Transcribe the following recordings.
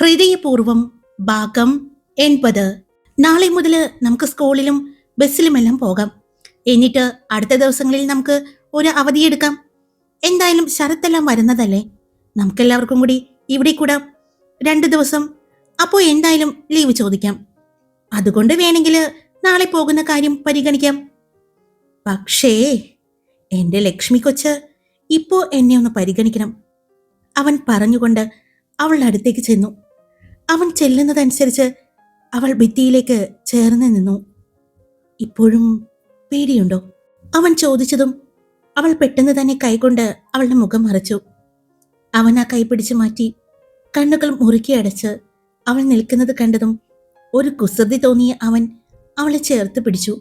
ഹൃദയപൂർവം ഭാഗം എൺപത്. നാളെ മുതൽ നമുക്ക് സ്കൂളിലും ബസ്സിലുമെല്ലാം പോകാം. എന്നിട്ട് അടുത്ത ദിവസങ്ങളിൽ നമുക്ക് ഒരു അവധിയെടുക്കാം എന്തായാലും ശരത്തെല്ലാം വരുന്നതല്ലേ? നമുക്കെല്ലാവർക്കും കൂടി ഇവിടെ കൂടാം. രണ്ടു ദിവസം. അപ്പോൾ എന്തായാലും ലീവ് ചോദിക്കാം. അതുകൊണ്ട് വേണമെങ്കിൽ നാളെ പോകുന്ന കാര്യം പരിഗണിക്കാം. പക്ഷേ എന്റെ ലക്ഷ്മി കൊച്ച് ഇപ്പോ എന്നെ ഒന്ന് പരിഗണിക്കണം. അവൻ പറഞ്ഞുകൊണ്ട് അവളുടെ അടുത്തേക്ക് ചെന്നു. അവൻ ചെല്ലുന്നതനുസരിച്ച് അവൾ ഭിത്തിയിലേക്ക് ചേർന്ന് നിന്നു. ഇപ്പോഴും പേടിയുണ്ടോ? അവൻ ചോദിച്ചതും അവൾ പെട്ടെന്ന് തന്നെ കൈകൊണ്ട് അവളുടെ മുഖം മറച്ചു. അവൻ ആ കൈ പിടിച്ചു മാറ്റി കണ്ണുകൾ മുറുക്കി അടച്ച് അവൾ നിൽക്കുന്നത് കണ്ടതും ഒരു കുസൃതി തോന്നിയ അവൻ അവളെ ചേർത്ത് പിടിച്ചു.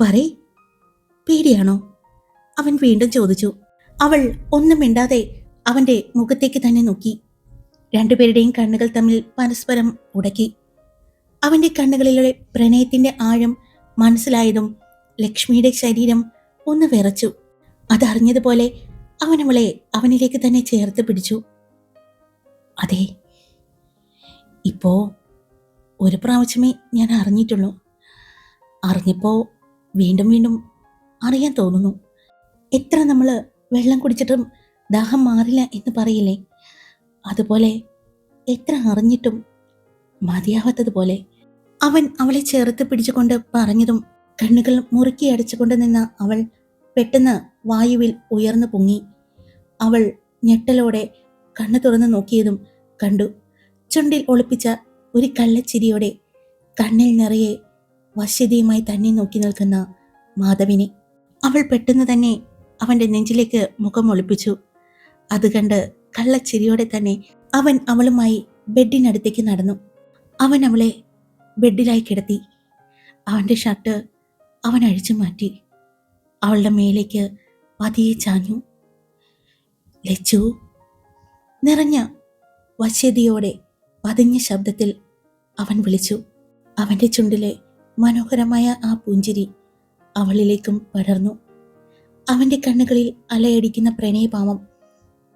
പറേ പേടിയാണോ? അവൻ വീണ്ടും ചോദിച്ചു. അവൾ ഒന്നും മിണ്ടാതെ അവന്റെ മുഖത്തേക്ക് തന്നെ നോക്കി. രണ്ടുപേരുടെയും കണ്ണുകൾ തമ്മിൽ പരസ്പരം ഉടക്കി. അവന്റെ കണ്ണുകളിലെ പ്രണയത്തിന്റെ ആഴം മനസ്സിലായതും ലക്ഷ്മിയുടെ ശരീരം ഒന്ന് വിറച്ചു. അതറിഞ്ഞതുപോലെ അവനവളെ അവനിലേക്ക് തന്നെ ചേർത്ത് പിടിച്ചു. അതെ ഇപ്പോ ഒരു പ്രാവശ്യമേ ഞാൻ അറിഞ്ഞിട്ടുള്ളൂ. അറിഞ്ഞപ്പോ വീണ്ടും വീണ്ടും അറിയാൻ തോന്നുന്നു. എത്ര നമ്മൾ വെള്ളം കുടിച്ചിട്ടും ദാഹം മാറില്ല എന്ന് പറയില്ലേ? അതുപോലെ എത്ര അറിഞ്ഞിട്ടും മതിയാവാത്തതുപോലെ അവൻ അവളെ ചേർത്ത് പിടിച്ചുകൊണ്ട് പറഞ്ഞതും കണ്ണുകൾ മുറുക്കി അടിച്ചുകൊണ്ട് നിന്ന അവൾ പെട്ടെന്ന് വായുവിൽ ഉയർന്നു പൊങ്ങി. അവൾ ഞെട്ടലോടെ കണ്ണു തുറന്നു നോക്കിയതും കണ്ടു. ചുണ്ടിൽ ഒളിപ്പിച്ച ഒരു കള്ളച്ചിരിയോടെ കണ്ണിൽ നിറയെ വശ്യതയുമായി തന്നെ നോക്കി നിൽക്കുന്ന മാധവിനെ അവൾ പെട്ടെന്ന് തന്നെ അവന്റെ നെഞ്ചിലേക്ക് മുഖം ഒളിപ്പിച്ചു. അത് കണ്ട് കള്ളച്ചിരിയോടെ തന്നെ അവൻ അവളുമായി ബെഡിനടുത്തേക്ക് നടന്നു. അവൻ അവളെ ബെഡിലായി കിടത്തി. അവന്റെ ഷർട്ട് അവൻ അഴിച്ചു മാറ്റി. അവളുടെ മേലേക്ക് പതിയെ ചാഞ്ഞു. ലച്ചു നിറഞ്ഞ വശ്യതയോടെ പതിഞ്ഞ ശബ്ദത്തിൽ അവൻ വിളിച്ചു. അവന്റെ ചുണ്ടിലെ മനോഹരമായ ആ പുഞ്ചിരി അവളിലേക്കും പടർന്നു. അവന്റെ കണ്ണുകളിൽ അലയടിക്കുന്ന പ്രണയഭാവം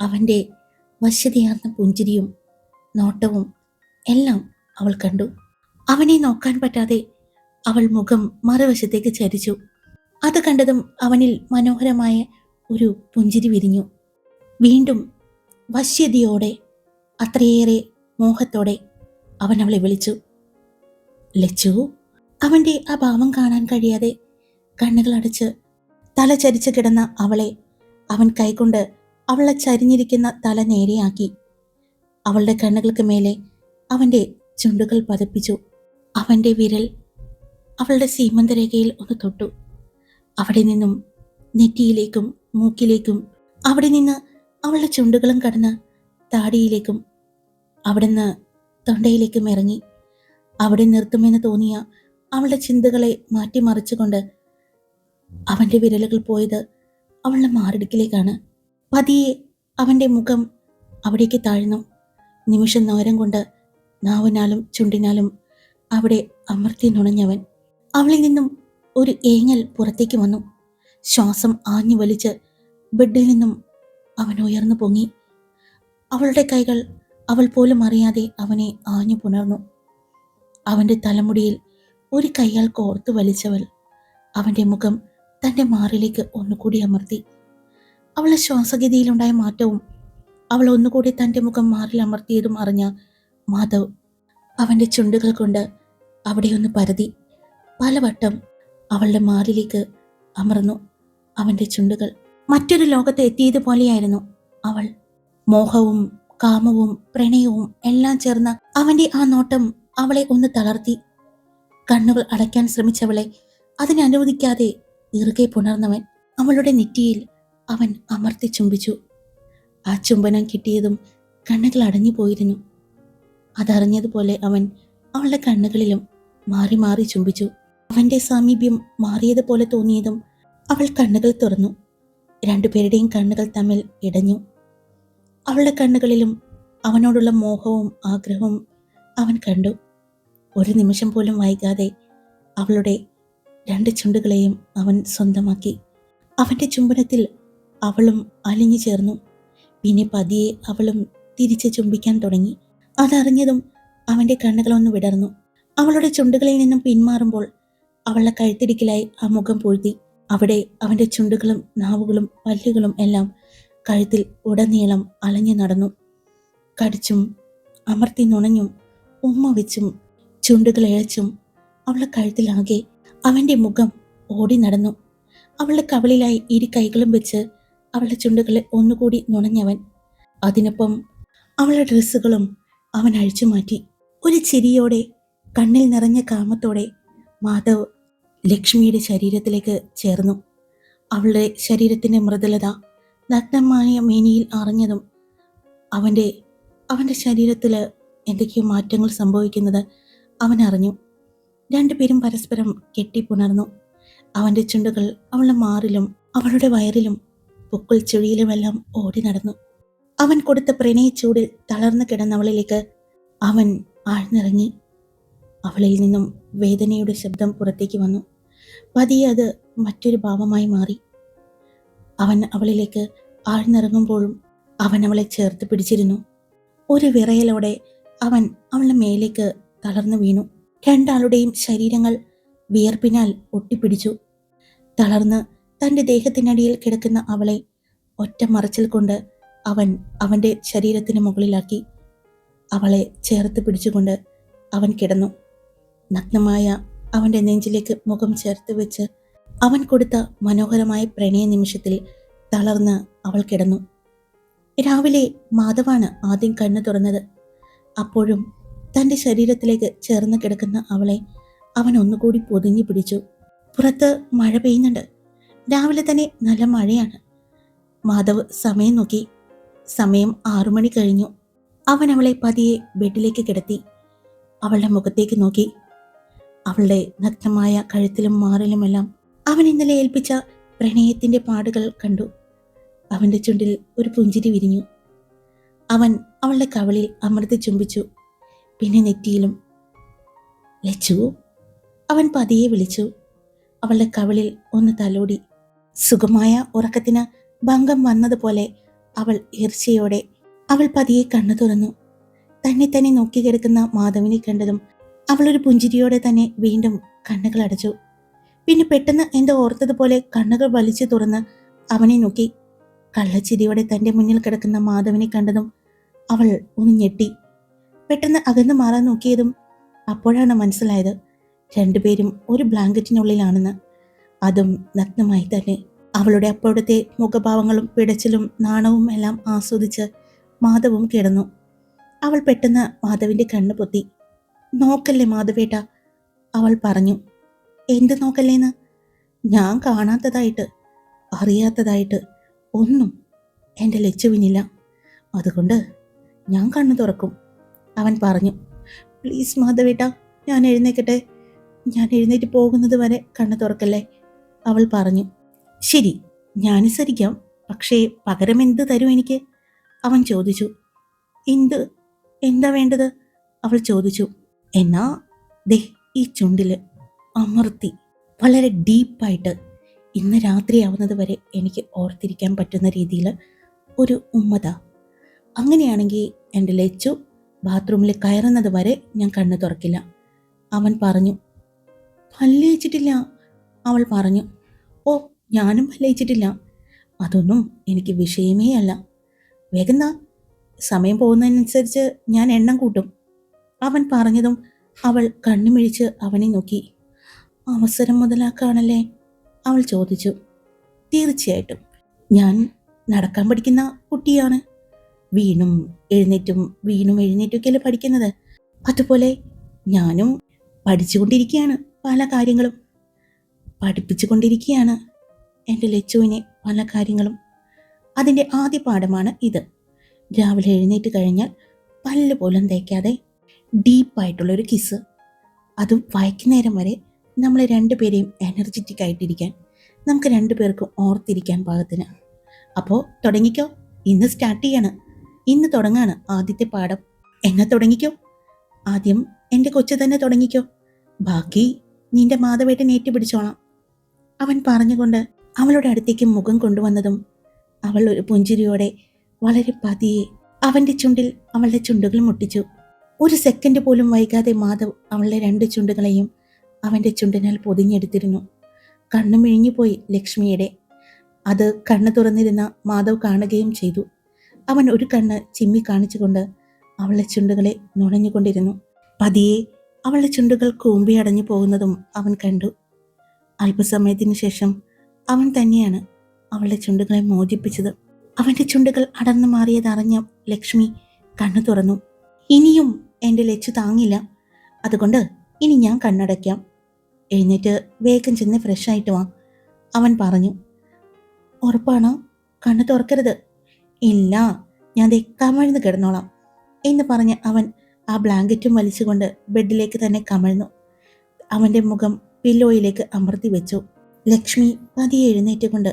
അവന്റെ വശ്യതയാർന്ന പുഞ്ചിരിയും നോട്ടവും എല്ലാം അവൾ കണ്ടു. അവനെ നോക്കാൻ പറ്റാതെ അവൾ മുഖം മറുവശത്തേക്ക് ചരിച്ചു. അത് കണ്ടതും അവനിൽ മനോഹരമായ ഒരു പുഞ്ചിരി വിരിഞ്ഞു. വീണ്ടും വശ്യതയോടെ അത്രയേറെ മോഹത്തോടെ അവൻ അവളെ വിളിച്ചു. ലച്ചു അവന്റെ ആ ഭാവം കാണാൻ കഴിയാതെ കണ്ണുകളടച്ച് തല ചരിച്ചു കിടന്ന അവളെ അവൻ കൈകൊണ്ട് അവളെ ചരിഞ്ഞിരിക്കുന്ന തല നേരെയാക്കി. അവളുടെ കണ്ണുകൾക്ക് മേലെ അവന്റെ ചുണ്ടുകൾ പതപ്പിച്ചു. അവന്റെ വിരൽ അവളുടെ സീമന്തരേഖയിൽ ഒന്ന് തൊട്ടു. അവിടെ നിന്നും നെറ്റിയിലേക്കും മൂക്കിലേക്കും അവിടെ നിന്ന് അവളുടെ ചുണ്ടുകളും കടന്ന് താടിയിലേക്കും അവിടുന്ന് തൊണ്ടയിലേക്കും ഇറങ്ങി. അവിടെ നിർത്തുമെന്ന് തോന്നിയ അവളുടെ ചിന്തകളെ മാറ്റിമറിച്ചുകൊണ്ട് അവന്റെ വിരലുകൾ പോയത് അവളുടെ മാറിടുക്കിലേക്കാണ്. പതിയെ അവന്റെ മുഖം അവിടേക്ക് താഴ്ന്നു. നിമിഷം നേരം കൊണ്ട് നാവിനാലും ചുണ്ടിനാലും അവിടെ അമർത്തി നുണഞ്ഞവൻ. അവളിൽ നിന്നും ഒരു ഏങ്ങൽ പുറത്തേക്ക് വന്നു. ശ്വാസം ആഞ്ഞു വലിച്ച് ബെഡിൽ നിന്നും അവൻ ഉയർന്നു പൊങ്ങി. അവളുടെ കൈകൾ അവൾ പോലും അറിയാതെ അവനെ ആഞ്ഞു പുണർന്നു. അവന്റെ തലമുടിയിൽ ഒരു കൈയാൽ കോർത്തു വലിച്ചവൾ അവന്റെ മുഖം തന്റെ മാറിലേക്ക് ഒന്നുകൂടി അമർത്തി. അവളുടെ ശ്വാസഗതിയിലുണ്ടായ മാറ്റവും അവൾ ഒന്നുകൂടി തന്റെ മുഖം മാറിൽ അമർത്തിയതും അറിഞ്ഞ മാധവ് അവന്റെ ചുണ്ടുകൾ കൊണ്ട് അവിടെ ഒന്ന് പരതി. പലവട്ടം അവളുടെ മാറിലേക്ക് അമർന്നു അവന്റെ ചുണ്ടുകൾ. മറ്റൊരു ലോകത്ത് എത്തിയതുപോലെയായിരുന്നു അവൾ. മോഹവും കാമവും പ്രണയവും എല്ലാം ചേർന്ന അവന്റെ ആ നോട്ടം അവളെ ഒന്ന് തളർത്തി. കണ്ണുകൾ അടയ്ക്കാൻ ശ്രമിച്ചവളെ അതിനനുവദിക്കാതെ ഇറുകെ പുണർന്നവൻ. അവളുടെ നെറ്റിയിൽ അവൻ അമർത്തി ചുംബിച്ചു. ആ ചുംബനം കിട്ടിയതും കണ്ണുകൾ അടഞ്ഞു പോയിരുന്നു. അതറിഞ്ഞതുപോലെ അവൻ അവളുടെ കണ്ണുകളിലും മാറി മാറി ചുംബിച്ചു. അവന്റെ സാമീപ്യം മാറിയതുപോലെ തോന്നിയതും അവൾ കണ്ണുകൾ തുറന്നു. രണ്ടുപേരുടെയും കണ്ണുകൾ തമ്മിൽ ഇടഞ്ഞു. അവളുടെ കണ്ണുകളിലും അവനോടുള്ള മോഹവും ആഗ്രഹവും അവൻ കണ്ടു. ഒരു നിമിഷം പോലും വൈകാതെ അവളുടെ രണ്ട് ചുണ്ടുകളെയും അവൻ സ്വന്തമാക്കി. അവന്റെ ചുംബനത്തിൽ അവളും അലിഞ്ഞു ചേർന്നു. പിന്നെ പതിയെ അവളും തിരിച്ച് ചുംബിക്കാൻ തുടങ്ങി. അതറിഞ്ഞതും അവന്റെ കണ്ണുകളൊന്ന് വിടർന്നു. അവളുടെ ചുണ്ടുകളിൽ നിന്നും പിന്മാറുമ്പോൾ അവളുടെ കഴുത്തിടിക്കലായി ആ മുഖം പൂഴ്ത്തി അവിടെ അവന്റെ ചുണ്ടുകളും നാവുകളും പല്ലുകളും എല്ലാം കഴുത്തിൽ ഉടനീളം അലഞ്ഞു നടന്നു. കടിച്ചും അമർത്തി നുണഞ്ഞും ഉമ്മ വെച്ചും ചുണ്ടുകൾ ഇഴച്ചും അവളുടെ കഴുത്തിലാകെ അവന്റെ മുഖം ഓടി നടന്നു. അവളുടെ കവളിലായി ഇരു കൈകളും വെച്ച് അവളുടെ ചുണ്ടുകളെ ഒന്നുകൂടി നുണഞ്ഞവൻ. അതിനൊപ്പം അവളുടെ ഡ്രസ്സുകളും അവൻ അഴിച്ചു മാറ്റി. ഒരു ചിരിയോടെ കണ്ണിൽ നിറഞ്ഞ കാമത്തോടെ മാധവ് ലക്ഷ്മിയുടെ ശരീരത്തിലേക്ക് ചേർന്നു. അവളുടെ ശരീരത്തിന്റെ മൃദുലത നഗ്നമായ മേനിയിൽ അറിഞ്ഞതും അവന്റെ അവന്റെ ശരീരത്തിൽ എന്തൊക്കെയോ മാറ്റങ്ങൾ സംഭവിക്കുന്നത് അവൻ അറിഞ്ഞു. രണ്ടുപേരും പരസ്പരം കെട്ടിപ്പുണർന്നു അവന്റെ ചുണ്ടുകൾ അവളുടെ മാറിലും അവളുടെ വയറിലും പൊക്കിൾ ചുഴിയിലുമെല്ലാം ഓടി നടന്നു. അവൻ കൊടുത്ത പ്രണയച്ചൂടിൽ തളർന്നു കിടന്നവളിലേക്ക് അവൻ ആഴ്ന്നിറങ്ങി. അവളിൽ നിന്നും വേദനയുടെ ശബ്ദം പുറത്തേക്ക് വന്നു. പതിയെ അത് മറ്റൊരു ഭാവമായി മാറി. അവൻ അവളിലേക്ക് ആഴ്ന്നിറങ്ങുമ്പോഴും അവൻ അവളെ ചേർത്ത് പിടിച്ചിരുന്നു. ഒരു വിറയലോടെ അവൻ അവളുടെ മേലേക്ക് തളർന്നു വീണു. രണ്ടാളുടെയും ശരീരങ്ങൾ വിയർപ്പിനാൽ ഒട്ടിപ്പിടിച്ചു. തളർന്ന് തന്റെ ദേഹത്തിനടിയിൽ കിടക്കുന്ന അവളെ ഒറ്റ മറച്ചിൽ കൊണ്ട് അവൻ അവന്റെ ശരീരത്തിന് മുകളിലാക്കി അവളെ ചേർത്ത് പിടിച്ചുകൊണ്ട് അവൻ കിടന്നു. നഗ്നമായ അവന്റെ നെഞ്ചിലേക്ക് മുഖം ചേർത്ത് വെച്ച് അവൻ കൊടുത്ത മനോഹരമായ പ്രണയ നിമിഷത്തിൽ തളർന്ന് അവൾ കിടന്നു. രാവിലെ മാധവാണ് ആദ്യം കണ്ണു തുറന്നത്. അപ്പോഴും തന്റെ ശരീരത്തിലേക്ക് ചേർന്ന് കിടക്കുന്ന അവളെ അവൻ ഒന്നുകൂടി പൊതിഞ്ഞു പിടിച്ചു. പുറത്ത് മഴ പെയ്യുന്നുണ്ട്. രാവിലെ തന്നെ നല്ല മഴയാണ്. മാധവ് സമയം നോക്കി. സമയം ആറുമണി കഴിഞ്ഞു. അവൻ അവളെ പതിയെ ബെഡിലേക്ക് കിടത്തി. അവളുടെ മുഖത്തേക്ക് നോക്കി. അവളുടെ നഗ്നമായ കഴുത്തിലും മാറിലുമെല്ലാം അവൻ ഇന്നലെ ഏൽപ്പിച്ച പ്രണയത്തിന്റെ പാടുകൾ കണ്ടു. അവന്റെ ചുണ്ടിൽ ഒരു പുഞ്ചിരി വിരിഞ്ഞു. അവൻ അവളുടെ കവളിൽ അമർത്തി ചുംബിച്ചു. പിന്നെ നെറ്റിയിലും ലച്ചു അവൻ പതിയെ വിളിച്ചു. അവളുടെ കവളിൽ ഒന്ന് തലോടി. സുഖമായ ഉറക്കത്തിന് ഭംഗം വന്നതുപോലെ അവൾ ഈർച്ചയോടെ അവൾ പതിയെ കണ്ണു തുറന്നു. തന്നെ തന്നെ നോക്കി കിടക്കുന്ന മാധവിനെ കണ്ടതും അവൾ ഒരു പുഞ്ചിരിയോടെ തന്നെ വീണ്ടും കണ്ണുകൾ അടച്ചു. പിന്നെ പെട്ടെന്ന് എന്തോ ഓർത്തതുപോലെ കണ്ണുകൾ വലിച്ചു തുറന്ന് അവനെ നോക്കി. കള്ളച്ചിരിയോടെ തന്റെ മുന്നിൽ കിടക്കുന്ന മാധവിനെ കണ്ടതും അവൾ ഒന്ന് ഞെട്ടി. പെട്ടെന്ന് അകന്നു മാറാൻ നോക്കിയതും അപ്പോഴാണ് മനസ്സിലായത്. രണ്ടുപേരും ഒരു ബ്ലാങ്കറ്റിനുള്ളിലാണെന്ന്. അതും നഗ്നമായി തന്നെ. അവളുടെ അപ്പോഴത്തെ മുഖഭാവങ്ങളും പിടച്ചിലും നാണവും എല്ലാം ആസ്വദിച്ച് മാധവും കിടന്നു. അവൾ പെട്ടെന്ന് മാധവിന്റെ കണ്ണ് പൊത്തി. നോക്കല്ലേ മാധവേട്ട അവൾ പറഞ്ഞു. എന്ത് നോക്കല്ലേന്ന്? ഞാൻ കാണാത്തതായിട്ട് അറിയാത്തതായിട്ട് ഒന്നും എന്റെ ലച്ചുവിനില്ല. അതുകൊണ്ട് ഞാൻ കണ്ണു തുറക്കും അവൻ പറഞ്ഞു. പ്ലീസ് മാധവേട്ട ഞാൻ എഴുന്നേക്കട്ടെ. ഞാൻ എഴുന്നേറ്റ് പോകുന്നത് വരെ കണ്ണു തുറക്കല്ലേ? അവൾ പറഞ്ഞു ശരി ഞാനുസരിക്കാം. പക്ഷേ പകരം എന്ത് തരും എനിക്ക്? അവൻ ചോദിച്ചു എന്ത്? എന്താ വേണ്ടത്? അവൾ ചോദിച്ചു എന്നാ ദേ ഈ ചുണ്ടിൽ അമർത്തി. വളരെ ഡീപ്പായിട്ട് ഇന്ന് രാത്രിയാവുന്നത് വരെ എനിക്ക് ഓർത്തിരിക്കാൻ പറ്റുന്ന രീതിയിൽ ഒരു ഉമ്മത. അങ്ങനെയാണെങ്കിൽ എന്റെ ലച്ചു ബാത്റൂമിൽ കയറുന്നത് വരെ ഞാൻ കണ്ണു തുറക്കില്ല. അവൻ പറഞ്ഞു പല്ലു വെച്ചിട്ടില്ല അവൾ പറഞ്ഞു ഓ ഞാനും പല്ലയിച്ചിട്ടില്ല അതൊന്നും എനിക്ക് വിഷയമേ അല്ല. വേഗം നാ. സമയം പോകുന്നതിനനുസരിച്ച് ഞാൻ എണ്ണം കൂട്ടും. അവൻ പറഞ്ഞതും അവൾ കണ്ണുമിഴിച്ച് അവനെ നോക്കി. അവസരം മുതലാക്കാണല്ലേ? അവൾ ചോദിച്ചു. തീർച്ചയായിട്ടും. ഞാൻ നടക്കാൻ പഠിക്കുന്ന കുട്ടിയാണ്. വീണും എഴുന്നേറ്റും വീണും എഴുന്നേറ്റുമൊക്കെയല്ലേ പഠിക്കുന്നത്. അതുപോലെ ഞാനും പഠിച്ചുകൊണ്ടിരിക്കുകയാണ് പല കാര്യങ്ങളും. പഠിപ്പിച്ചുകൊണ്ടിരിക്കുകയാണ് എന്റെ ലച്ചുവിനെ പല കാര്യങ്ങളും. അതിന്റെ ആദ്യ പാഠമാണ് ഇത്. രാവിലെ എഴുന്നേറ്റ് കഴിഞ്ഞാൽ പല്ല് പോലും തേക്കാതെ ഡീപ്പായിട്ടുള്ളൊരു കിസ് അതും വൈകുന്നേരം വരെ നമ്മൾ രണ്ടുപേരെയും എനർജറ്റിക് ആയിട്ടിരിക്കാൻ നമുക്ക് രണ്ടുപേർക്കും ഓർത്തിരിക്കാൻ പാകത്തിന്. അപ്പോൾ തുടങ്ങിക്കോ. ഇന്ന് സ്റ്റാർട്ട് ചെയ്യാണ്. ഇന്ന് തുടങ്ങാണ് ആദ്യത്തെ പാഠം. എന്നെ തുടങ്ങിക്കോ? ആദ്യം എന്റെ കൊച്ചു തന്നെ തുടങ്ങിക്കോ. ബാക്കി നിന്റെ മാധവേട്ടൻ ഏറ്റുപിടിച്ചോളാം അവൻ പറഞ്ഞുകൊണ്ട് അവളുടെ അടുത്തേക്ക് മുഖം കൊണ്ടുവന്നതും അവൾ ഒരു പുഞ്ചിരിയോടെ വളരെ പതിയെ അവന്റെ ചുണ്ടിൽ അവളുടെ ചുണ്ടുകൾ മുട്ടിച്ചു. ഒരു സെക്കൻഡ് പോലും വൈകാതെ മാധവ് അവളുടെ രണ്ട് ചുണ്ടുകളെയും അവന്റെ ചുണ്ടിനാൽ പൊതിഞ്ഞെടുത്തിരുന്നു. കണ്ണു മിഴിഞ്ഞുപോയി ലക്ഷ്മിയുടെ. അത് കണ്ണ് തുറന്നിരുന്ന മാധവ് കാണുകയും ചെയ്തു. അവൻ ഒരു കണ്ണ് ചിമ്മി കാണിച്ചുകൊണ്ട് അവളുടെ ചുണ്ടുകളെ നുണഞ്ഞുകൊണ്ടിരുന്നു. പതിയെ അവളുടെ ചുണ്ടുകൾ കൂമ്പി അടഞ്ഞു പോകുന്നതും അവൻ കണ്ടു. അല്പസമയത്തിന് ശേഷം അവൻ തന്നെയാണ് അവളുടെ ചുണ്ടുകളെ മോചിപ്പിച്ചത്. അവന്റെ ചുണ്ടുകൾ അടർന്നു മാറിയതറിഞ്ഞ ലക്ഷ്മി കണ്ണു തുറന്നു. ഇനിയും എന്റെ ലച്ചു താങ്ങില്ല. അതുകൊണ്ട് ഇനി ഞാൻ കണ്ണടയ്ക്കാം. എഴുന്നേറ്റ് വേഗം ചെന്ന് ഫ്രഷ് ആയിട്ട് വാ അവൻ പറഞ്ഞു. ഉറപ്പാണോ? കണ്ണു തുറക്കരുത്. ഇല്ല ഞാൻ ദേ കമഴ്ന്ന് കിടന്നോളാം എന്ന് പറഞ്ഞ് അവൻ ആ ബ്ലാങ്കറ്റും വലിച്ചുകൊണ്ട് ബെഡിലേക്ക് തന്നെ കമഴ്ന്നു. അവന്റെ മുഖം പില്ലോയിലേക്ക് അമർത്തി വെച്ചു. ലക്ഷ്മി പതിയെ എഴുന്നേറ്റുകൊണ്ട്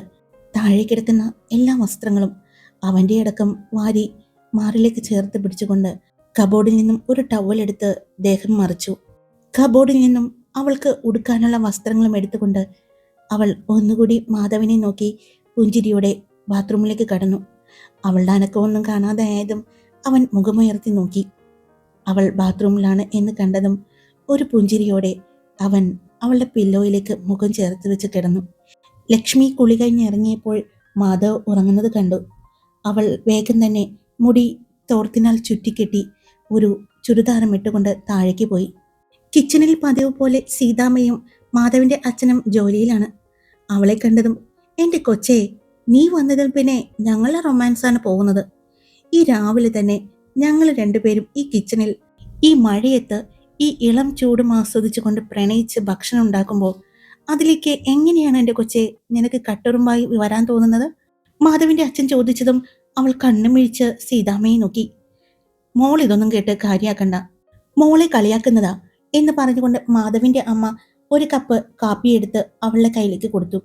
താഴെ കിടക്കുന്ന എല്ലാ വസ്ത്രങ്ങളും അവന്റെ അടക്കം വാരി മാറിലേക്ക് ചേർത്ത് പിടിച്ചുകൊണ്ട് കബോർഡിൽ നിന്നും ഒരു ടവൽ എടുത്ത് ദേഹം മറിച്ചു. കബോർഡിൽ നിന്നും അവൾക്ക് ഉടുക്കാനുള്ള വസ്ത്രങ്ങളും എടുത്തുകൊണ്ട് അവൾ ഒന്നുകൂടി മാധവനെ നോക്കി പുഞ്ചിരിയോടെ ബാത്റൂമിലേക്ക് കടന്നു. അവളുടെ അനക്കമൊന്നും കാണാതെ ആയതും അവൻ മുഖമുയർത്തി നോക്കി. അവൾ ബാത്റൂമിലാണ് എന്ന് കണ്ടതും ഒരു പുഞ്ചിരിയോടെ അവൻ അവളുടെ പില്ലോയിലേക്ക് മുഖം ചേർത്ത് വെച്ച് കിടന്നു. ലക്ഷ്മി കുളി കഴിഞ്ഞ് ഇറങ്ങിയപ്പോൾ മാധവ് ഉറങ്ങുന്നത് കണ്ടു. അവൾ വേഗം തന്നെ മുടി തോർത്തിനാൽ ചുറ്റിക്കെട്ടി ഒരു ചുരിദാരം ഇട്ടുകൊണ്ട് താഴേക്ക് പോയി. കിച്ചണിൽ പതിവ് പോലെ സീതാമ്മയും മാധവിന്റെ അച്ഛനും ജോലിയിലാണ്. അവളെ കണ്ടതും എന്റെ കൊച്ചേ നീ വന്നതിൽ പിന്നെ ഞങ്ങളുടെ റൊമാൻസാണ് പോകുന്നത്. ഈ രാവിലെ തന്നെ ഞങ്ങൾ രണ്ടുപേരും ഈ കിച്ചണിൽ ഈ മഴയത്ത് ഈ ഇളം ചൂടും ആസ്വദിച്ചുകൊണ്ട് പ്രണയിച്ച് ഭക്ഷണം ഉണ്ടാക്കുമ്പോൾ അതിലേക്ക് എങ്ങനെയാണ് എന്റെ കൊച്ചെ നിനക്ക് കട്ടുറുമ്പായി വരാൻ തോന്നുന്നത്? മാധവിന്റെ അച്ഛൻ ചോദിച്ചതും അവൾ കണ്ണുമിഴിച്ച് സീതാമ്മയെ നോക്കി. മോൾ ഇതൊന്നും കേട്ട് കാര്യാക്കണ്ട. മോളെ കളിയാക്കുന്നതാ എന്ന് പറഞ്ഞുകൊണ്ട് മാധവിന്റെ അമ്മ ഒരു കപ്പ് കാപ്പി കാപ്പിയെടുത്ത് അവളുടെ കയ്യിലേക്ക് കൊടുത്തു.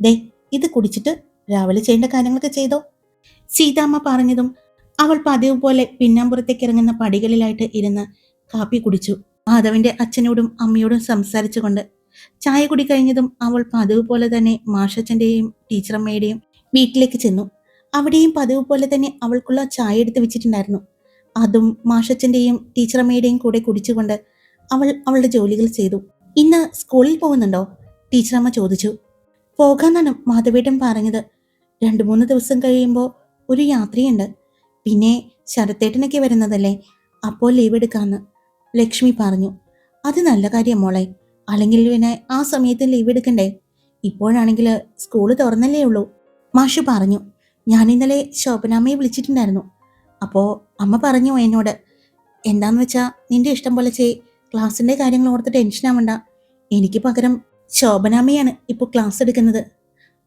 ദേ ഇത് കുടിച്ചിട്ട് രാവിലെ ചെയ്യേണ്ട കാര്യങ്ങളൊക്കെ ചെയ്തോ? സീതാമ്മ പറഞ്ഞതും അവൾ പതിവ് പോലെ പിന്നാമ്പുറത്തേക്ക് ഇറങ്ങുന്ന പടികളിലായിട്ട് ഇരുന്ന് കാപ്പി കുടിച്ചു. മാധവിന്റെ അച്ഛനോടും അമ്മയോടും സംസാരിച്ചുകൊണ്ട് ചായ കുടി കഴിഞ്ഞതും അവൾ പതിവ് പോലെ തന്നെ മാഷച്ചന്റെയും ടീച്ചറമ്മയുടെയും വീട്ടിലേക്ക് ചെന്നു. അവിടെയും പതിവ് പോലെ തന്നെ അവൾക്കുള്ള ചായ എടുത്ത് വെച്ചിട്ടുണ്ടായിരുന്നു. അതും മാഷച്ചന്റെയും ടീച്ചറമ്മയുടെയും കൂടെ കുടിച്ചുകൊണ്ട് അവൾ അവളുടെ ജോലികൾ ചെയ്തു. ഇന്ന് സ്കൂളിൽ പോകുന്നുണ്ടോ? ടീച്ചറമ്മ ചോദിച്ചു. പോകാന്നാണ് മാധവേട്ടൻ പറഞ്ഞത്. രണ്ടു മൂന്ന് ദിവസം കഴിയുമ്പോൾ ഒരു യാത്രയുണ്ട്. പിന്നെ ശരത്തേട്ടനൊക്കെ വരുന്നതല്ലേ. അപ്പോൾ ലീവ് എടുക്കാന്ന്. ലക്ഷ്മി പറഞ്ഞു അത് നല്ല കാര്യം മോളെ. അല്ലെങ്കിൽ പിന്നെ ആ സമയത്ത് ലീവ് എടുക്കണ്ടേ? ഇപ്പോഴാണെങ്കിൽ സ്കൂൾ തുറന്നല്ലേ ഉള്ളൂ. മാഷു പറഞ്ഞു ഞാൻ ഇന്നലെ ശോഭനാമ്മയെ വിളിച്ചിട്ടുണ്ടായിരുന്നു. അപ്പോൾ അമ്മ പറഞ്ഞു എന്നോട് എന്താന്ന് വെച്ചാൽ നിന്റെ ഇഷ്ടം പോലെ ചെയ് ക്ലാസ്സിന്റെ കാര്യങ്ങൾ ഓർത്ത് ടെൻഷനാവണ്ട എനിക്ക് പകരം ശോഭനാമ്മയാണ് ഇപ്പോൾ ക്ലാസ് എടുക്കുന്നത്.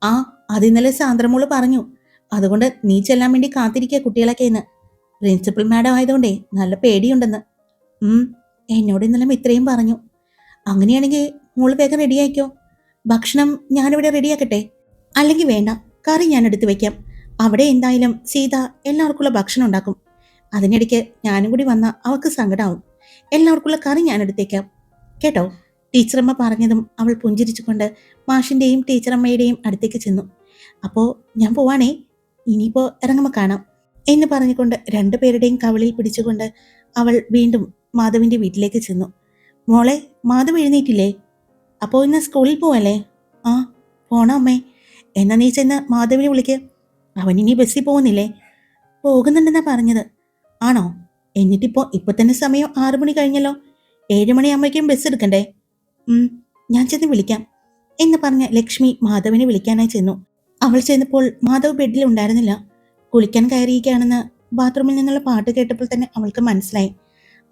ആ അത് ഇന്നലെ സാന്ദ്രമോൾ പറഞ്ഞു. അതുകൊണ്ട് നീ ചെല്ലാൻ വേണ്ടി കാത്തിരിക്കുക കുട്ടികളൊക്കെ എന്ന് പ്രിൻസിപ്പൽ മാഡം ആയതുകൊണ്ടേ നല്ല പേടിയുണ്ടെന്ന്. എന്നോട് ഇന്നലെ ഇത്രയും പറഞ്ഞു. അങ്ങനെയാണെങ്കിൽ മോൾ വേഗം റെഡിയായിക്കോ ഭക്ഷണം ഞാനിവിടെ റെഡിയാക്കട്ടെ അല്ലെങ്കിൽ വേണ്ട കറി ഞാൻ എടുത്തു വെക്കാം. അവിടെ എന്തായാലും സീത എല്ലാവർക്കുള്ള ഭക്ഷണം ഉണ്ടാക്കും. അതിനിടയ്ക്ക് ഞാനും കൂടി വന്ന അവൾക്ക് സങ്കടമാവും എല്ലാവർക്കുള്ള കറി ഞാൻ എടുത്തേക്കാം കേട്ടോ? ടീച്ചറമ്മ പറഞ്ഞതും അവൾ പുഞ്ചിരിച്ചുകൊണ്ട് മാഷിന്റെയും ടീച്ചറമ്മയുടെയും അടുത്തേക്ക് ചെന്നു. അപ്പോൾ ഞാൻ പോവാണേ. ഇനിയിപ്പോൾ ഇറങ്ങുമ്പോൾ കാണാം. എന്ന് പറഞ്ഞുകൊണ്ട് രണ്ടുപേരുടെയും കവളിൽ പിടിച്ചുകൊണ്ട് അവൾ വീണ്ടും മാധവിന്റെ വീട്ടിലേക്ക് ചെന്നു. മോളെ മാധവ് എഴുന്നേറ്റില്ലേ? അപ്പോൾ ഇന്ന് സ്കൂളിൽ പോവല്ലേ? ആ പോണോ അമ്മേ. എന്നാ നീ ചെന്ന് മാധവിനെ വിളിക്ക്. അവൻ ഇനി ബസ്സിൽ പോകുന്നില്ലേ? പോകുന്നുണ്ടെന്നാ പറഞ്ഞത്. ആണോ? എന്നിട്ടിപ്പോ ഇപ്പൊ തന്നെ സമയം ആറു മണി കഴിഞ്ഞല്ലോ. ഏഴ് മണിയാകുമ്പോഴേക്കും ബസ് എടുക്കണ്ടേ? ഞാൻ ചെന്ന് വിളിക്കാം. എന്ന് പറഞ്ഞ ലക്ഷ്മി മാധവിനെ വിളിക്കാനായി ചെന്നു. അവൾ ചെന്നപ്പോൾ മാധവ് ബെഡിൽ ഉണ്ടായിരുന്നില്ല. കുളിക്കാൻ കയറിയിരിക്കുകയാണെന്ന് ബാത്റൂമിൽ നിന്നുള്ള പാട്ട് കേട്ടപ്പോൾ തന്നെ അവൾക്ക് മനസ്സിലായി.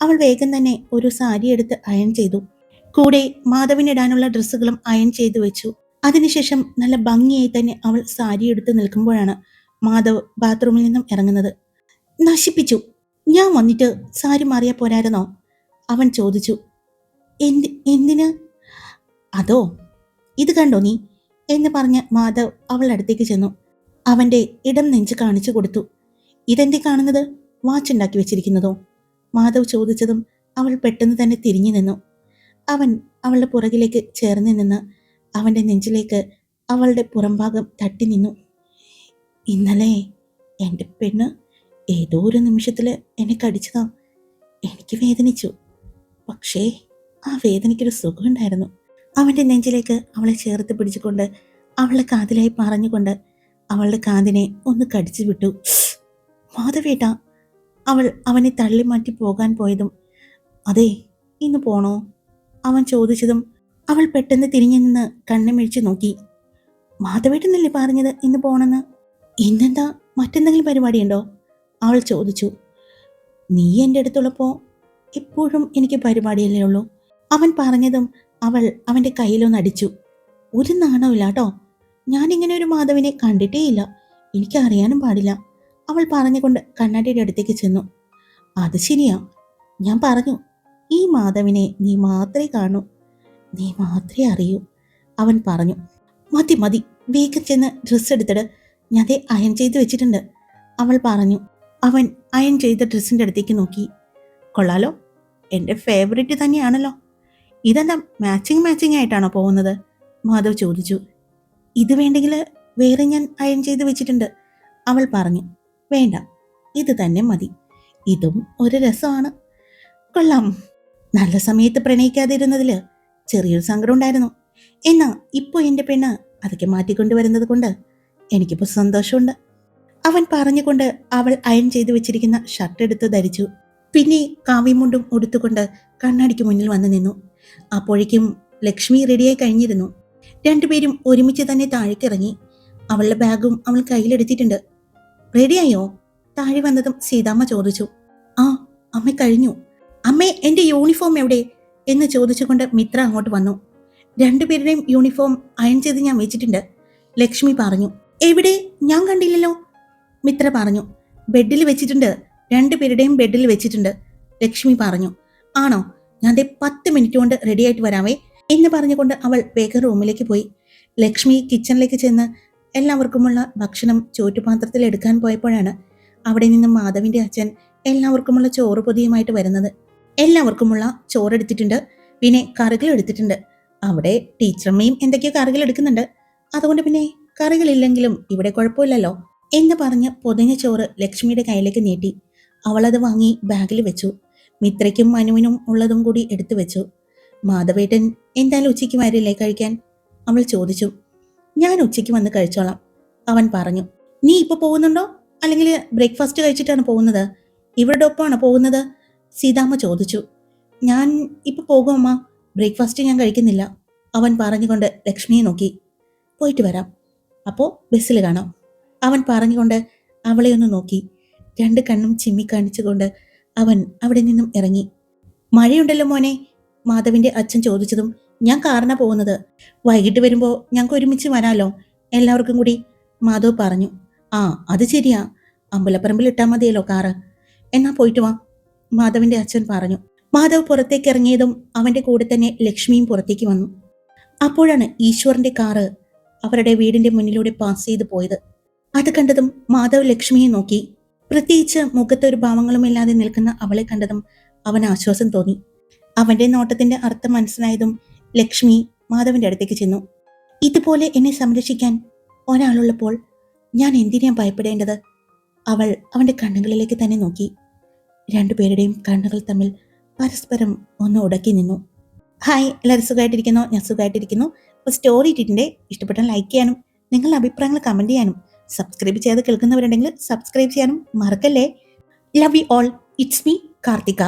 അവൾ വേഗം തന്നെ ഒരു സാരി എടുത്ത് അയൺ ചെയ്തു. കൂടെ മാധവിനിടാനുള്ള ഡ്രസ്സുകളും അയൺ ചെയ്തു വെച്ചു. അതിനുശേഷം നല്ല ഭംഗിയായി തന്നെ അവൾ സാരി എടുത്ത് നിൽക്കുമ്പോഴാണ് മാധവ് ബാത്റൂമിൽ നിന്നും ഇറങ്ങുന്നത്. നശിപ്പിച്ചു. ഞാൻ വന്നിട്ട് സാരി മാറിയാ പോരായിരുന്നോ? അവൻ ചോദിച്ചു. എന്തി എന്തിന്? അതോ ഇത് കണ്ടോ നീ? എന്ന് പറഞ്ഞ് മാധവ് അവളുടെ അടുത്തേക്ക് ചെന്നു. അവന്റെ ഇടം നെഞ്ച് കാണിച്ചു കൊടുത്തു. ഇതെന്തി കാണുന്നത് വാച്ച് ഉണ്ടാക്കി വെച്ചിരിക്കുന്നതോ? മാധവ് ചോദിച്ചതും അവൾ പെട്ടെന്ന് തന്നെ തിരിഞ്ഞു നിന്നു. അവൻ അവളുടെ പുറകിലേക്ക് ചേർന്ന് നിന്ന് അവന്റെ നെഞ്ചിലേക്ക് അവളുടെ പുറംഭാഗം തട്ടി നിന്നു. ഇന്നലെ എന്റെ പെണ്ണ് ഏതോ ഒരു നിമിഷത്തിൽ എന്നെ കടിച്ചതാ. എനിക്ക് വേദനിച്ചു. പക്ഷേ ആ വേദനയ്ക്കൊരു സുഖമുണ്ടായിരുന്നു. അവന്റെ നെഞ്ചിലേക്ക് അവളെ ചേർത്ത് പിടിച്ചുകൊണ്ട് അവളുടെ കാതിലായി പറഞ്ഞുകൊണ്ട് അവളുടെ കാതിനെ ഒന്ന് കടിച്ചു വിട്ടു. മാധവേട്ട അവൾ അവനെ തള്ളി മാറ്റി പോകാൻ പോയതും അതെ ഇന്ന് പോണോ? അവൻ ചോദിച്ചതും അവൾ പെട്ടെന്ന് തിരിഞ്ഞു നിന്ന് കണ്ണുമിഴിച്ചു നോക്കി. മാധവേട്ടനല്ലേ പറഞ്ഞത് ഇന്ന് പോണെന്ന്? ഇന്നെന്താ? മറ്റെന്തെങ്കിലും പരിപാടിയുണ്ടോ? അവൾ ചോദിച്ചു. നീ എന്റെ അടുത്തുള്ളപ്പോൾ എപ്പോഴും എനിക്ക് പരിപാടിയല്ലേ ഉള്ളൂ. അവൻ പറഞ്ഞതും അവൾ അവന്റെ കയ്യിലൊന്ന് അടിച്ചു. ഒരു നാണമില്ല കേട്ടോ ഞാനിങ്ങനെ ഒരു മാധവിനെ കണ്ടിട്ടേയില്ല. എനിക്ക് അറിയാനും പാടില്ല. അവൾ പറഞ്ഞുകൊണ്ട് കണ്ണാടിയുടെ അടുത്തേക്ക് ചെന്നു. അത് ശരിയാ. ഞാൻ പറഞ്ഞു ഈ മാധവിനെ നീ മാത്രമേ കാണൂ. നീ മാത്രമേ അറിയൂ അവൻ പറഞ്ഞു. മതി മതി. വേഗം ചെന്ന് ഡ്രസ്സ് എടുത്തിട്ട് ഞാൻ അതേ അയൺ ചെയ്ത് വെച്ചിട്ടുണ്ട് അവൾ പറഞ്ഞു. അവൻ അയൺ ചെയ്ത ഡ്രസ്സിന്റെ അടുത്തേക്ക് നോക്കി. കൊള്ളാലോ. എന്റെ ഫേവറേറ്റ് തന്നെയാണല്ലോ. ഇതെല്ലാം മാച്ചിങ് മാച്ചിങ് ആയിട്ടാണോ പോകുന്നത്? മാധവ് ചോദിച്ചു. ഇത് വേണ്ടെങ്കിൽ വേറെ ഞാൻ അയൺ ചെയ്ത് വെച്ചിട്ടുണ്ട് അവൾ പറഞ്ഞു. വേണ്ട ഇത് തന്നെ മതി. ഇതും ഒരു രസമാണ്. കൊള്ളാം. നല്ല സമയത്ത് പ്രണയിക്കാതിരുന്നതിൽ ചെറിയൊരു സങ്കടം ഉണ്ടായിരുന്നു. എന്നാ ഇപ്പോൾ എന്റെ പെണ്ണ് അതൊക്കെ മാറ്റിക്കൊണ്ടുവരുന്നത് കൊണ്ട് എനിക്കിപ്പോൾ സന്തോഷമുണ്ട്. അവൻ പറഞ്ഞുകൊണ്ട് അവൾ അയൺ ചെയ്തു വെച്ചിരിക്കുന്ന ഷർട്ട് എടുത്ത് ധരിച്ചു. പിന്നെ കാവിമുണ്ടും ഉടുത്തുകൊണ്ട് കണ്ണാടിക്ക് മുന്നിൽ വന്നു നിന്നു. അപ്പോഴേക്കും ലക്ഷ്മി റെഡിയായി കഴിഞ്ഞിരുന്നു. രണ്ടുപേരും ഒരുമിച്ച് തന്നെ താഴേക്കിറങ്ങി. അവളുടെ ബാഗും അവൾ കയ്യിലെടുത്തിട്ടുണ്ട്. റെഡിയായോ? താഴെ വന്നതും സീതാമ്മ ചോദിച്ചു. ആ അമ്മ കഴിഞ്ഞു. അമ്മേ എന്റെ യൂണിഫോം എവിടെ? എന്ന് ചോദിച്ചുകൊണ്ട് മിത്ര അങ്ങോട്ട് വന്നു. രണ്ടുപേരുടെയും യൂണിഫോം അയൺ ചെയ്ത് ഞാൻ വെച്ചിട്ടുണ്ട്. ലക്ഷ്മി പറഞ്ഞു. എവിടെ? ഞാൻ കണ്ടില്ലല്ലോ. മിത്ര പറഞ്ഞു. ബെഡിൽ വെച്ചിട്ടുണ്ട്. രണ്ടുപേരുടെയും ബെഡിൽ വെച്ചിട്ടുണ്ട്. ലക്ഷ്മി പറഞ്ഞു. ആണോ? ഞാൻ ദേ പത്ത് മിനിറ്റ് കൊണ്ട് റെഡിയായിട്ട് വരാമേ എന്ന് പറഞ്ഞുകൊണ്ട് അവൾ വേഗം റൂമിലേക്ക് പോയി. ലക്ഷ്മി കിച്ചണിലേക്ക് ചെന്ന് എല്ലാവർക്കുമുള്ള ഭക്ഷണം ചോറ്റുപാത്രത്തിൽ എടുക്കാൻ പോയപ്പോഴാണ് അവിടെ നിന്ന് മാധവിന്റെ അച്ഛൻ എല്ലാവർക്കുമുള്ള ചോറ് പൊതിയുമായിട്ട് വരുന്നത്. എല്ലാവർക്കുമുള്ള ചോറ് എടുത്തിട്ടുണ്ട്. പിന്നെ കറികൾ എടുത്തിട്ടുണ്ട്. അവിടെ ടീച്ചറമ്മയും എന്തൊക്കെയോ കറികൾ എടുക്കുന്നുണ്ട്. അതുകൊണ്ട് പിന്നെ കറികളില്ലെങ്കിലും ഇവിടെ കുഴപ്പമില്ലല്ലോ എന്ന് പറഞ്ഞ് പൊതിഞ്ഞ ചോറ് ലക്ഷ്മിയുടെ കയ്യിലേക്ക് നീട്ടി. അവളത് വാങ്ങി ബാഗിൽ വെച്ചു. മിത്രയ്ക്കും മനുവിനും ഉള്ളതും കൂടി എടുത്തു വെച്ചു. മാധവേട്ടൻ എന്തായാലും ഉച്ചയ്ക്ക് വരില്ലേ കഴിക്കാൻ? അവൾ ചോദിച്ചു. ഞാൻ ഉച്ചയ്ക്ക് വന്ന് കഴിച്ചോളാം. അവൻ പറഞ്ഞു നീ ഇപ്പൊ പോകുന്നുണ്ടോ? അല്ലെങ്കിൽ ബ്രേക്ക്ഫാസ്റ്റ് കഴിച്ചിട്ടാണ് പോകുന്നത്? ഇവരുടെ ഒപ്പമാണോ പോകുന്നത്? സീതാമ്മ ചോദിച്ചു ഞാൻ ഇപ്പൊ പോകും അമ്മ. ബ്രേക്ക്ഫാസ്റ്റ് ഞാൻ കഴിക്കുന്നില്ല. അവൻ പറഞ്ഞുകൊണ്ട് ലക്ഷ്മിയെ നോക്കി പോയിട്ട് വരാം. അപ്പോൾ ബസ്സിൽ കാണാം. അവൻ പറഞ്ഞുകൊണ്ട് അവളെ ഒന്ന് നോക്കി രണ്ട് കണ്ണും ചിമ്മി കാണിച്ചുകൊണ്ട് അവൻ അവിടെ നിന്നും ഇറങ്ങി. മഴയുണ്ടല്ലോ മോനെ മാധവിന്റെ അച്ഛൻ ചോദിച്ചതും ഞാൻ കാറിനാ പോകുന്നത്. വൈകിട്ട് വരുമ്പോൾ ഞങ്ങൾക്ക് ഒരുമിച്ച് വരാലോ. എല്ലാവർക്കും കൂടി. മാധവ് പറഞ്ഞു. ആ അത് ശരിയാ. അമ്പലപ്പറമ്പിൽ ഇട്ടാൽ മതിയല്ലോ കാറ്. എന്നാ പോയിട്ട് വാ. മാധവിന്റെ അച്ഛൻ പറഞ്ഞു. മാധവ് പുറത്തേക്ക് ഇറങ്ങിയതും അവന്റെ കൂടെ തന്നെ ലക്ഷ്മിയും പുറത്തേക്ക് വന്നു. അപ്പോഴാണ് ഈശ്വറിന്റെ കാറ് അവരുടെ വീടിന്റെ മുന്നിലൂടെ പാസ് ചെയ്ത് പോയത്. അത് കണ്ടതും മാധവ് ലക്ഷ്മിയെ നോക്കി. പ്രത്യേകിച്ച് മുഖത്തൊരു ഭാവങ്ങളുമില്ലാതെ നിൽക്കുന്ന അവളെ കണ്ടതും അവൻ ആശ്വാസം തോന്നി. അവന്റെ നോട്ടത്തിന്റെ അർത്ഥം മനസ്സിലായതും ലക്ഷ്മി മാധവന്റെ അടുത്തേക്ക് ചെന്നു. ഇതുപോലെ എന്നെ സംരക്ഷിക്കാൻ ഒരാളുള്ളപ്പോൾ ഞാൻ എന്തിനാ ഭയപ്പെടേണ്ടത്? അവൾ അവന്റെ കണ്ണുകളിലേക്ക് തന്നെ നോക്കി. രണ്ടുപേരുടെയും കണ്ണുകൾ തമ്മിൽ പരസ്പരം ഒന്ന് ഉടക്കി നിന്നു. ഹായ് എല്ലാവരും സുഖമായിട്ടിരിക്കുന്നു? ഞാൻ സുഖമായിട്ടിരിക്കുന്നു. അപ്പോൾ സ്റ്റോറി ഇട്ടിട്ടുണ്ട്. ഇഷ്ടപ്പെട്ടാൽ ലൈക്ക് ചെയ്യാനും നിങ്ങളുടെ അഭിപ്രായങ്ങൾ കമന്റ് ചെയ്യാനും സബ്സ്ക്രൈബ് ചെയ്ത് കേൾക്കുന്നവരുണ്ടെങ്കിൽ സബ്സ്ക്രൈബ് ചെയ്യാനും മറക്കല്ലേ? Love you all it's me Karthika.